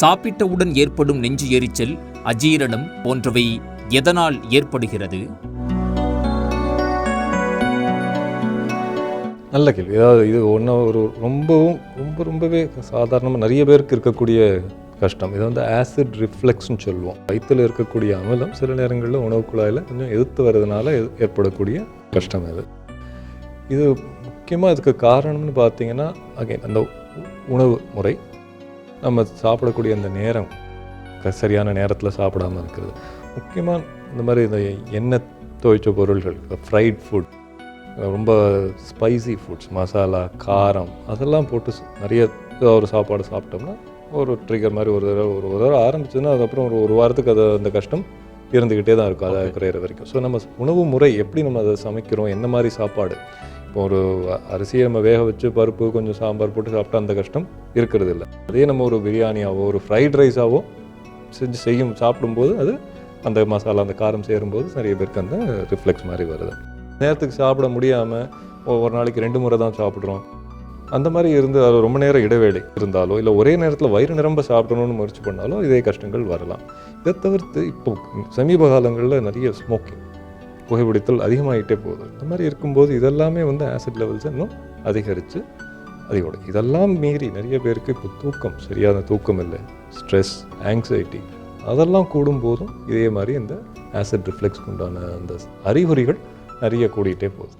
சாப்பிட்டவுடன் ஏற்படும் நெஞ்சு எரிச்சல் அஜீரணம் போன்றவை எதனால் ஏற்படுகிறது? நல்ல கேள்வி. அதாவது இது ஒன்று ஒரு ரொம்பவும் ரொம்ப ரொம்பவே சாதாரணமாக நிறைய பேருக்கு இருக்கக்கூடிய கஷ்டம். இது வந்து ஆசிட் ரிஃப்ளெக்ஸ்னு சொல்லுவோம். வயிற்றில் இருக்கக்கூடிய அமிலம் சில நேரங்களில் உணவு குழாயில் கொஞ்சம் எதிர்த்து வர்றதுனால ஏற்படக்கூடிய கஷ்டம் இது இது முக்கியமாக இதுக்கு காரணம்னு பார்த்தீங்கன்னா அகைன் அந்த உணவு முறை நம்ம சாப்பிடக்கூடிய அந்த நேரம் சரியான நேரத்தில் சாப்பிடாம இருக்கிறது. முக்கியமாக இந்த மாதிரி இந்த எண்ணெய் துவைச்ச பொருள்கள் ஃப்ரைட் ஃபுட் ரொம்ப ஸ்பைசி ஃபுட்ஸ் மசாலா காரம் அதெல்லாம் போட்டு நிறைய ஒரு சாப்பாடு சாப்பிட்டோம்னா ஒரு ட்ரிகர் மாதிரி ஒரு தடவை ஒரு ஒரு தடவை ஆரம்பிச்சதுன்னா அதுக்கப்புறம் ஒரு ஒரு வாரத்துக்கு அது அந்த கஷ்டம் இருந்துக்கிட்டே தான் இருக்கும். அதை குறையிற வரைக்கும். ஸோ நம்ம உணவு முறை எப்படி நம்ம அதை சமைக்கிறோம்? என்ன மாதிரி சாப்பாடு? இப்போ ஒரு அரிசியை நம்ம வேக வச்சு பருப்பு கொஞ்சம் சாம்பார் போட்டு சாப்பிட்டா அந்த கஷ்டம் இருக்கிறது இல்லை அதே நம்ம ஒரு பிரியாணியாவோ ஒரு ஃப்ரைட் ரைஸாவோ செஞ்சு செய்யும் சாப்பிடும்போது அது அந்த மசாலா அந்த காரம் சேரும்போது நிறைய பேருக்கு அந்த ரிஃப்ளெக்ஸ் மாதிரி வருது. நேரத்துக்கு சாப்பிட முடியாமல் ஒரு நாளைக்கு ரெண்டு முறை தான் சாப்பிட்றோம். அந்த மாதிரி இருந்து அது ரொம்ப நேரம் இடைவேளை இருந்தாலோ இல்லை ஒரே நேரத்தில் வயிறு நிரம்ப சாப்பிடணும்னு முயற்சி பண்ணாலோ இதே கஷ்டங்கள் வரலாம். இதை தவிர்த்து இப்போ சமீப காலங்களில் நிறைய ஸ்மோக்கிங் புகைப்பிடித்தல் அதிகமாகிட்டே போகுது. இந்த மாதிரி இருக்கும்போது இதெல்லாமே வந்து ஆசிட் லெவல்ஸ் இன்னும் அதிகரித்து அதிகோட இதெல்லாம் மீறி நிறைய பேருக்கு இப்போ தூக்கம் சரியான தூக்கம் இல்லை. ஸ்ட்ரெஸ் ஆங்ஸைட்டி அதெல்லாம் கூடும்போதும் இதே மாதிரி இந்த ஆசிட் ரிஃப்ளெக்ஸ் உண்டான அந்த அறிகுறிகள் நிறைய கூடிகிட்டே போகுது.